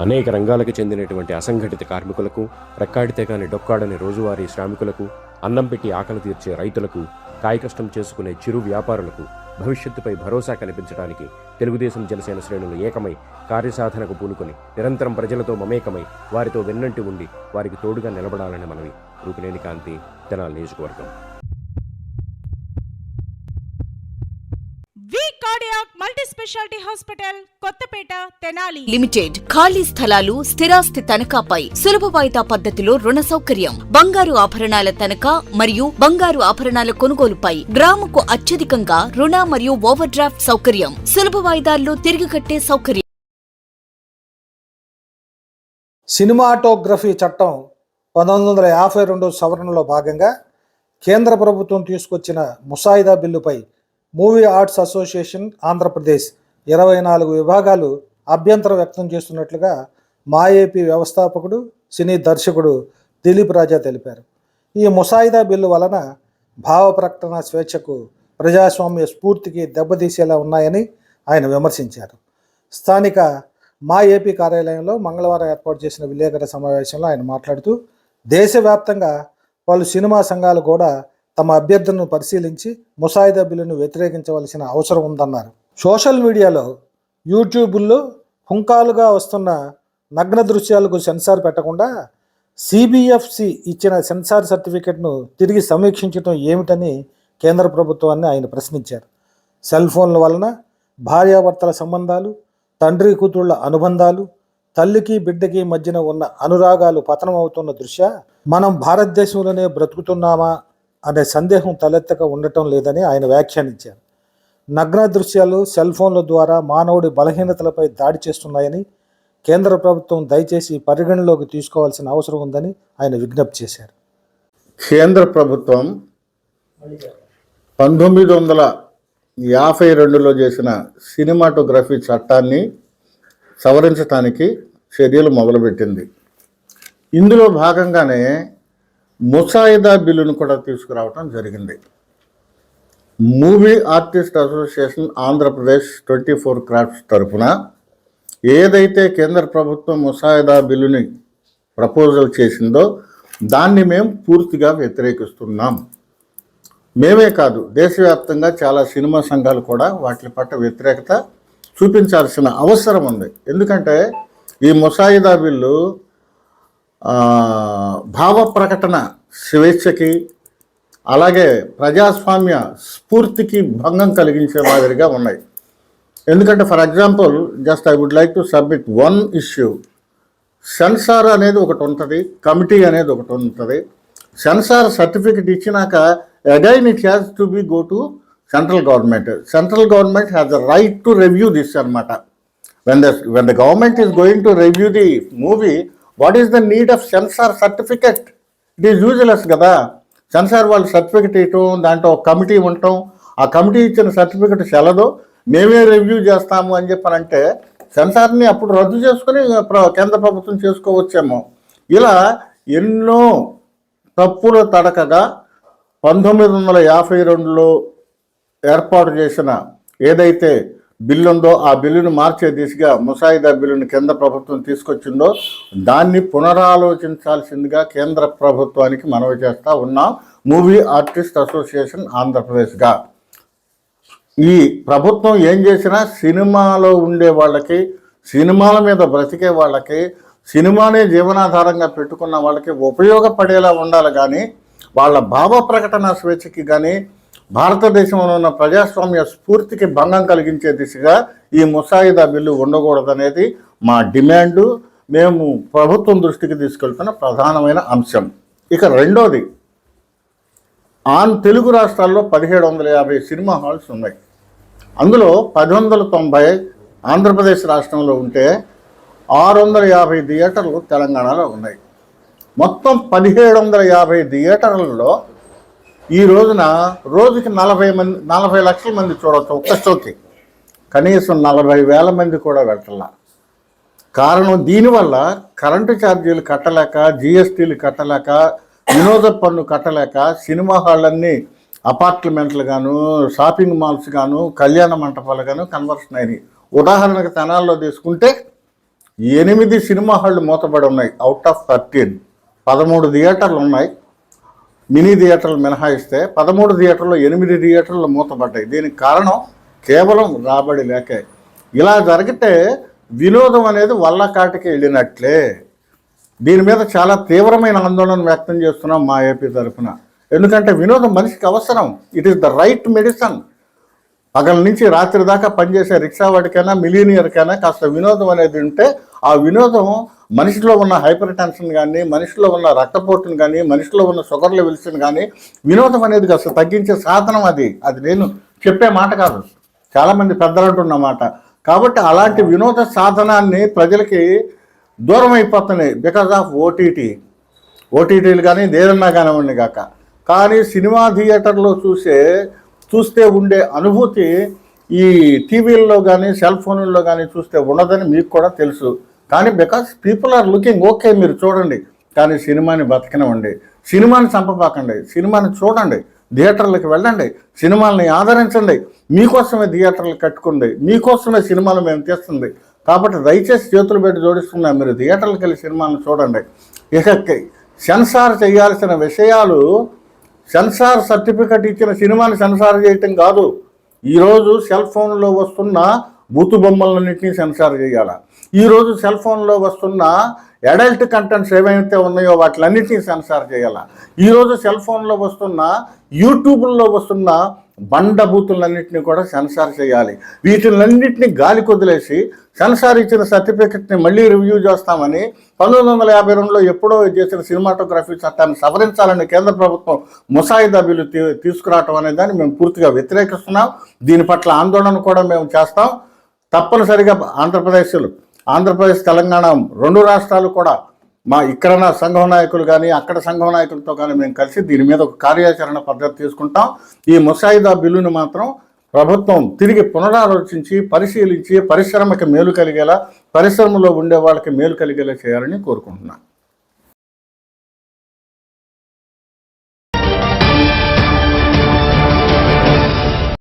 అనేక రంగాలకు చెందినటువంటి అసంఘటిత కార్మికులకు రెక్కాడితే కాని డొక్కాడని రోజువారీ శ్రామికులకు అన్నం పెట్టి ఆకలి తీర్చే రైతులకు కాయకష్టం చేసుకునే చిరు వ్యాపారులకు భవిష్యత్తుపై భరోసా కల్పించడానికి తెలుగుదేశం జనసేన శ్రేణులు ఏకమై కార్యసాధనకు పూనుకొని నిరంతరం ప్రజలతో మమేకమై వారితో వెన్నంటి ఉండి వారికి తోడుగా నిలబడాలని మనవి. రూపినేని కాంతి తెనాలి నియోజకవర్గం. Speciality hospital Kothapeta Tenali. Limited. ఖాళీ స్థలాలు స్థిరాస్తి తనఖాపై సులభ వాయిదా పద్ధతిలో రుణ సౌకర్యం. బంగారు ఆభరణాల తనఖా మరియు బంగారు ఆభరణాల కొనుగోలుపై గ్రాముకు అత్యధికంగా రుణ మరియు ఓవర్ డ్రాఫ్ట్ సౌకర్యం. సులభ వాయిదాల్లో తిరిగి కట్టే సౌకర్యం. సినిమాటోగ్రఫీ చట్టం పంతొమ్మిది వందల యాభై రెండు సవరణలో భాగంగా కేంద్ర ప్రభుత్వం తీసుకొచ్చిన ముసాయిదా బిల్లుపై మూవీ ఆర్ట్స్ అసోసియేషన్ ఆంధ్రప్రదేశ్ ఇరవై నాలుగు విభాగాలు అభ్యంతరం వ్యక్తం చేస్తున్నట్లుగా మా ఏపీ వ్యవస్థాపకుడు సినీ దర్శకుడు దిలీప్ రాజా తెలిపారు. ఈ ముసాయిదా బిల్లు వలన భావ ప్రకటన స్వేచ్ఛకు ప్రజాస్వామ్య స్ఫూర్తికి దెబ్బతీసేలా ఉన్నాయని ఆయన విమర్శించారు. స్థానిక మా ఏపీ కార్యాలయంలో మంగళవారం ఏర్పాటు చేసిన విలేకరుల సమావేశంలో ఆయన మాట్లాడుతూ దేశవ్యాప్తంగా పలు సినిమా సంఘాలు కూడా తమ అభ్యర్థనను పరిశీలించి ముసాయిదా బిల్లును వ్యతిరేకించవలసిన అవసరం ఉందన్నారు. సోషల్ మీడియాలో యూట్యూబుల్లో హుంకాలుగా వస్తున్న నగ్న దృశ్యాలకు సెన్సార్ పెట్టకుండా సిబిఎఫ్సి ఇచ్చిన సెన్సార్ సర్టిఫికెట్ను తిరిగి సమీక్షించడం ఏమిటని కేంద్ర ప్రభుత్వాన్ని ఆయన ప్రశ్నించారు. సెల్ ఫోన్ల వలన భార్యాభర్తల సంబంధాలు తండ్రి కూతుళ్ళ అనుబంధాలు తల్లికి బిడ్డకి మధ్యన ఉన్న అనురాగాలు పతనం అవుతున్న దృశ్య మనం భారతదేశంలోనే బ్రతుకుతున్నామా అనే సందేహం తలెత్తక ఉండటం లేదని ఆయన వ్యాఖ్యానించారు. నగ్న దృశ్యాలు సెల్ ఫోన్ల ద్వారా మానవుడి బలహీనతలపై దాడి చేస్తున్నాయని కేంద్ర ప్రభుత్వం దయచేసి పరిగణలోకి తీసుకోవాల్సిన అవసరం ఉందని ఆయన విజ్ఞప్తి చేశారు. కేంద్ర ప్రభుత్వం పంతొమ్మిది వందల యాభై రెండులో చేసిన సినిమాటోగ్రఫీ చట్టాన్ని సవరించడానికి చర్యలు మొదలుపెట్టింది. ఇందులో భాగంగానే ముసాయిదా బిల్లును కూడా తీసుకురావటం జరిగింది. Movie artist association Andhra Pradesh twenty four crafts తరఫున ఏదైతే కేంద్ర ప్రభుత్వం ముసాయిదా బిల్లుని ప్రపోజల్ చేసిందో దాన్ని మేము పూర్తిగా వ్యతిరేకిస్తున్నాం. మేమే కాదు దేశవ్యాప్తంగా చాలా సినిమా సంఘాలు కూడా వాటి పట్ల వ్యతిరేకత చూపించాల్సిన అవసరం ఉంది. ఎందుకంటే ఈ ముసాయిదా బిల్లు భావ ప్రకటన స్వేచ్ఛకి అలాగే ప్రజాస్వామ్య స్ఫూర్తికి భంగం కలిగించే మాదిరిగా ఉన్నాయి. ఎందుకంటే for example just I would like to submit one issue. Censor అనేది ఒకటి ఉంటుంది కమిటీ అనేది ఒకటి ఉంటుంది. సెన్సార్ సర్టిఫికెట్ ఇచ్చినాక again it has to be go to central government. Central government has the right to review this అనమాట when the when the government is going to review the movie what is the need of censor certificate? It is useless కదా. Censor వాళ్ళు certificate ఇవ్వటం దాంట్లో ఒక committee ఉండటం ఆ committee ఇచ్చిన certificate చెల్లదు మేమే రివ్యూ చేస్తాము అని చెప్పారంటే సెన్సార్ని అప్పుడు రద్దు చేసుకుని ప్ర- కేంద్ర ప్రభుత్వం చేసుకోవచ్చేమో. ఇలా ఎన్నో తప్పుల తడకగా పంతొమ్మిది వందల యాభై రెండులో ఏర్పాటు చేసిన ఏదైతే బిల్లు ఉందో ఆ బిల్లును మార్చే దిశగా ముసాయిదా బిల్లును కేంద్ర ప్రభుత్వం తీసుకొచ్చిందో దాన్ని పునరాలోచించాల్సిందిగా కేంద్ర ప్రభుత్వానికి మనవి చేస్తూ ఉన్నాం మూవీ ఆర్టిస్ట్ అసోసియేషన్ ఆంధ్రప్రదేశ్గా. ఈ ప్రభుత్వం ఏం చేసినా సినిమాలో ఉండే వాళ్ళకి సినిమాల మీద బ్రతికే వాళ్ళకి సినిమానే జీవనాధారంగా పెట్టుకున్న వాళ్ళకి ఉపయోగపడేలా ఉండాలి కానీ వాళ్ళ భావ ప్రకటన స్వేచ్ఛకి కానీ భారతదేశంలో ఉన్న ప్రజాస్వామ్య స్ఫూర్తికి భంగం కలిగించే దిశగా ఈ ముసాయిదా బిల్లు ఉండకూడదనేది మా డిమాండు. మేము ప్రభుత్వం దృష్టికి తీసుకెళ్తున్న ప్రధానమైన అంశం. ఇక రెండోది ఆన్ తెలుగు రాష్ట్రాల్లో పదిహేడు వందల యాభై సినిమా హాల్స్ ఉన్నాయి. అందులో పది వందల తొంభై ఆంధ్రప్రదేశ్ రాష్ట్రంలో ఉంటే ఆరు వందల యాభై థియేటర్లు తెలంగాణలో ఉన్నాయి. మొత్తం పదిహేడు వందల యాభై థియేటర్లలో ఈ రోజున రోజుకి నలభై మంది నలభై లక్షల మంది చూడవచ్చు ఒక్క షోకి కనీసం నలభై వేల మంది కూడా వెళ్ళాల కారణం దీనివల్ల కరెంటు ఛార్జీలు కట్టలేక జిఎస్టీలు కట్టలేక వినోద పన్ను కట్టలేక సినిమా హాళ్ళన్నీ అపార్ట్మెంట్లు గాను షాపింగ్ మాల్స్ గాను కళ్యాణ మంటపాలు గాను కన్వర్షన్ అయినాయి. ఉదాహరణకు తెనాల్లో తీసుకుంటే ఎనిమిది సినిమా హాళ్ళు మూతబడి ఉన్నాయి అవుట్ ఆఫ్ థర్టీన్. పదమూడు థియేటర్లు ఉన్నాయి మినీ థియేటర్లు మినహాయిస్తే పదమూడు థియేటర్లు ఎనిమిది థియేటర్లు మూతపడ్డాయి. దీనికి కారణం కేవలం రాబడి లేకే. ఇలా జరిగితే వినోదం అనేది వల్ల కాటికి వెళ్ళినట్లే. దీని మీద చాలా తీవ్రమైన ఆందోళన వ్యక్తం చేస్తున్నాం మా ఏపీ తరఫున. ఎందుకంటే వినోదం మనిషికి అవసరం. It is the right medicine పగల నుంచి రాత్రి దాకా పనిచేసే రిక్షా వాడికైనా మిలీనియర్కైనా కాస్త వినోదం అనేది ఉంటే ఆ వినోదం మనిషిలో ఉన్న హైపర్ టెన్షన్ కానీ మనిషిలో ఉన్న రక్తపోటును కానీ మనిషిలో ఉన్న షుగర్ లెవెల్స్ని కానీ వినోదం అనేది కాస్త తగ్గించే సాధనం అది. అది నేను చెప్పే మాట కాదు. చాలామంది పెద్దలు అంటున్నమాట కాబట్టి అలాంటి వినోద సాధనాన్ని ప్రజలకి దూరం అయిపోతున్నాయి బికాజ్ ఆఫ్ ఓటీటీ ఓటీటీలు కానీ ఏదన్నా కానివ్వండి కాక కానీ సినిమా థియేటర్లో చూసే చూస్తే ఉండే అనుభూతి ఈ టీవీల్లో కానీ సెల్ ఫోన్లలో కానీ చూస్తే ఉండదని మీకు కూడా తెలుసు. కానీ because people are looking okay మీరు చూడండి. కానీ సినిమాని బతకనివ్వండి. సినిమాని చంపబాకండి. సినిమాని చూడండి. థియేటర్లకు వెళ్ళండి. సినిమాల్ని ఆదరించండి. మీకోసమే థియేటర్లు కట్టుకుంది. మీకోసమే సినిమాలు మేము తీస్తుంది. కాబట్టి దయచేసి చేతులు పెట్టి జోడిస్తున్నాం మీరు థియేటర్లకు వెళ్ళి సినిమాలను చూడండి. ఇక సెన్సార్ చేయాల్సిన విషయాలు సెన్సార్ సర్టిఫికెట్ ఇచ్చిన సినిమాని సెన్సార్ చేయటం కాదు. ఈరోజు సెల్ ఫోన్లో వస్తున్న బూతు బొమ్మలన్నింటినీ సెన్సార్ చేయాలి? ఈరోజు సెల్ ఫోన్లో వస్తున్న అడల్ట్ కంటెంట్స్ ఏవైతే ఉన్నాయో వాటిలన్నింటినీ సెన్సార్ చేయాలి? ఈరోజు సెల్ ఫోన్లో వస్తున్న యూట్యూబ్లో వస్తున్న బండ బూతులన్నింటినీ కూడా సెన్సార్ చేయాలి. వీటిలన్నింటినీ గాలి కొదిలేసి సెన్సార్ ఇచ్చిన సర్టిఫికెట్ని మళ్ళీ రివ్యూ చేస్తామని పంతొమ్మిది వందల యాభై రెండులో ఎప్పుడో చేసిన సినిమాటోగ్రఫీ చట్టాన్ని సవరించాలని కేంద్ర ప్రభుత్వం ముసాయిదా బిల్లు తీ- తీసుకురావటం అనే దాన్ని మేము పూర్తిగా వ్యతిరేకిస్తున్నాం. దీని పట్ల ఆందోళన కూడా మేము చేస్తాం. తప్పనిసరిగా ఆంధ్రప్రదేశ్లు ఆంధ్రప్రదేశ్ తెలంగాణ రెండు రాష్ట్రాలు కూడా మా ఇక్కడ నా సంఘం నాయకులు కానీ అక్కడ సంఘం నాయకులతో కానీ మేము కలిసి దీని మీద ఒక కార్యాచరణ పద్ధతి తీసుకుంటాం. ఈ ముసాయిదా బిల్లును మాత్రం ప్రభుత్వం తిరిగి పునరాలోచించి పరిశీలించి పరిశ్రమకి మేలు కలిగేలా పరిశ్రమలో ఉండే వాళ్ళకి మేలు కలిగేలా చేయాలని కోరుకుంటున్నాను